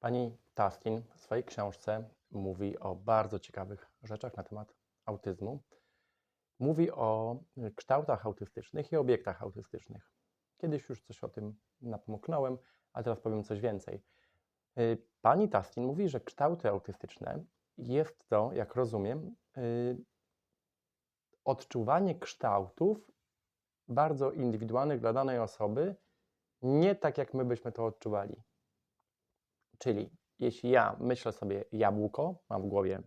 Pani Taskin w swojej książce mówi o bardzo ciekawych rzeczach na temat autyzmu. Mówi o kształtach autystycznych i obiektach autystycznych. Kiedyś już coś o tym napomknąłem, a teraz powiem coś więcej. Y, Pani Taskin mówi, że kształty autystyczne jest to, jak rozumiem, y, odczuwanie kształtów bardzo indywidualnych dla danej osoby, nie tak jak my byśmy to odczuwali. Czyli jeśli ja myślę sobie jabłko, mam w głowie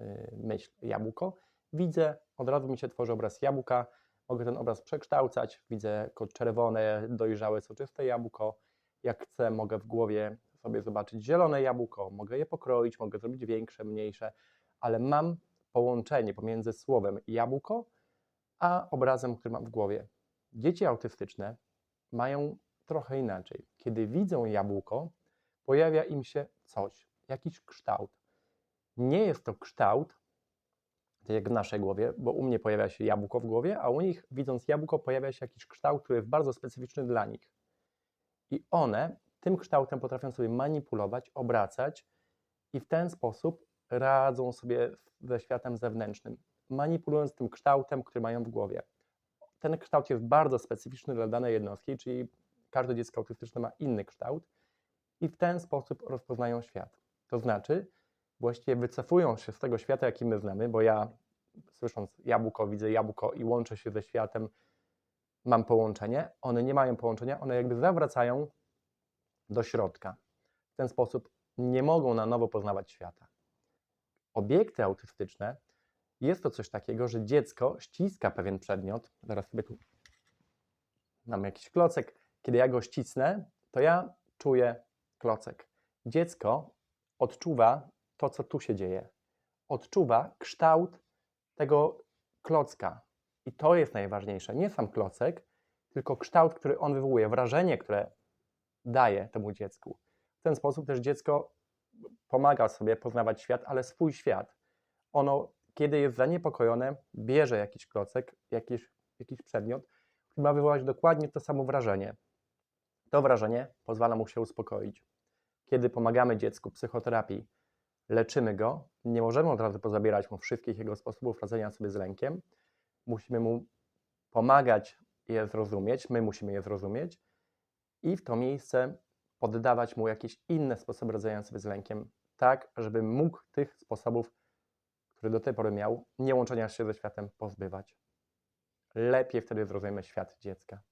y, myśl jabłko, widzę, od razu mi się tworzy obraz jabłka, mogę ten obraz przekształcać, widzę jako czerwone, dojrzałe, soczyste jabłko. Jak chcę, mogę w głowie sobie zobaczyć zielone jabłko, mogę je pokroić, mogę zrobić większe, mniejsze, ale mam połączenie pomiędzy słowem jabłko, a obrazem, który mam w głowie. Dzieci autystyczne mają trochę inaczej. Kiedy widzą jabłko, pojawia im się coś, jakiś kształt. Nie jest to kształt, tak jak w naszej głowie, bo u mnie pojawia się jabłko w głowie, a u nich, widząc jabłko, pojawia się jakiś kształt, który jest bardzo specyficzny dla nich. I one tym kształtem potrafią sobie manipulować, obracać i w ten sposób radzą sobie ze światem zewnętrznym, manipulując tym kształtem, który mają w głowie. Ten kształt jest bardzo specyficzny dla danej jednostki, czyli każde dziecko autystyczne ma inny kształt i w ten sposób rozpoznają świat. To znaczy, właściwie wycofują się z tego świata, jaki my znamy, bo ja słysząc jabłko, widzę jabłko i łączę się ze światem, mam połączenie. One nie mają połączenia, one jakby zawracają do środka. W ten sposób nie mogą na nowo poznawać świata. Obiekty autystyczne jest to coś takiego, że dziecko ściska pewien przedmiot. Zaraz sobie tu mam jakiś klocek. Kiedy ja go ścisnę, to ja czuję klocek. Dziecko odczuwa to, co tu się dzieje. Odczuwa kształt tego klocka. I to jest najważniejsze. Nie sam klocek, tylko kształt, który on wywołuje, wrażenie, które daje temu dziecku. W ten sposób też dziecko pomaga sobie poznawać świat, ale swój świat. Ono, kiedy jest zaniepokojone, bierze jakiś klocek, jakiś, jakiś przedmiot, który ma wywołać dokładnie to samo wrażenie. To wrażenie pozwala mu się uspokoić. Kiedy pomagamy dziecku psychoterapii, leczymy go, nie możemy od razu pozabierać mu wszystkich jego sposobów radzenia sobie z lękiem. Musimy mu pomagać je zrozumieć, my musimy je zrozumieć i w to miejsce poddawać mu jakieś inne sposoby radzenia sobie z lękiem, tak, żeby mógł tych sposobów, które do tej pory miał, nie łączenia się ze światem, pozbywać. Lepiej wtedy zrozumiemy świat dziecka.